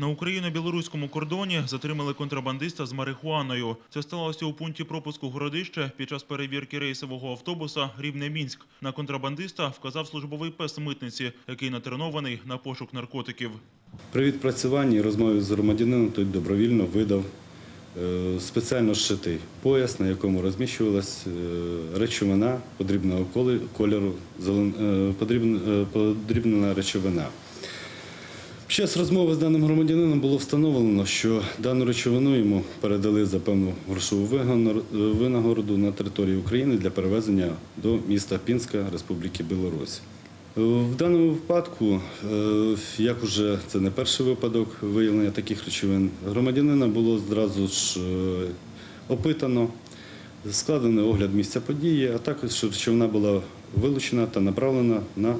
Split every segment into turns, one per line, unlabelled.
На україно-білоруському кордоні затримали контрабандиста з марихуаною. Це сталося у пункті пропуску Городище під час перевірки рейсового автобуса Рівне-Мінськ. На контрабандиста вказав службовий пес митниці, який натренований на пошук наркотиків.
При відпрацюванні і розмові з громадянином той добровільно видав е, спеціально зшитий пояс, на якому розміщувалась е, речовина подрібного кольору, е, подрібнена речовина. Під час розмови з даним громадянином було встановлено, що дану речовину йому передали за певну грошову винагороду на території України для перевезення до міста Пінська Республіки Білорусь. Е, В даному випадку, е, як уже це не перший випадок виявлення таких речовин, громадянина було зразу ж е, опитано, складений огляд місця події, а також що речовина була вилучена та направлена на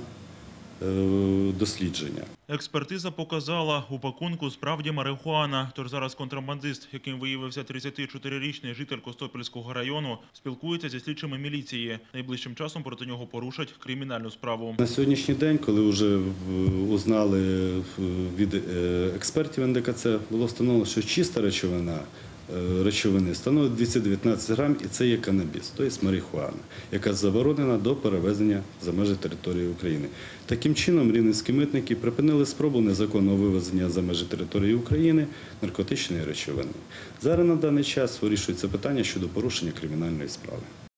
дослідження.
Експертиза показала, у пакунку справді марихуана. Тож зараз контрабандист, яким виявився 34-річний житель Костопільського району, спілкується зі слідчими міліції. Найближчим часом проти нього порушать кримінальну справу.
На сьогоднішній день, коли вже е, узнали е, від е, експертів НДКЦ, було встановлено, що чиста речовина е, речовини становить 219 грам, і це є канабіс, тобто марихуана, яка заборонена до перевезення за межі території України. Таким чином, рівненські митники припинили спробу незаконного вивезення за межі території України наркотичної речовини. Зараз на даний час вирішується питання щодо порушення кримінальної справи.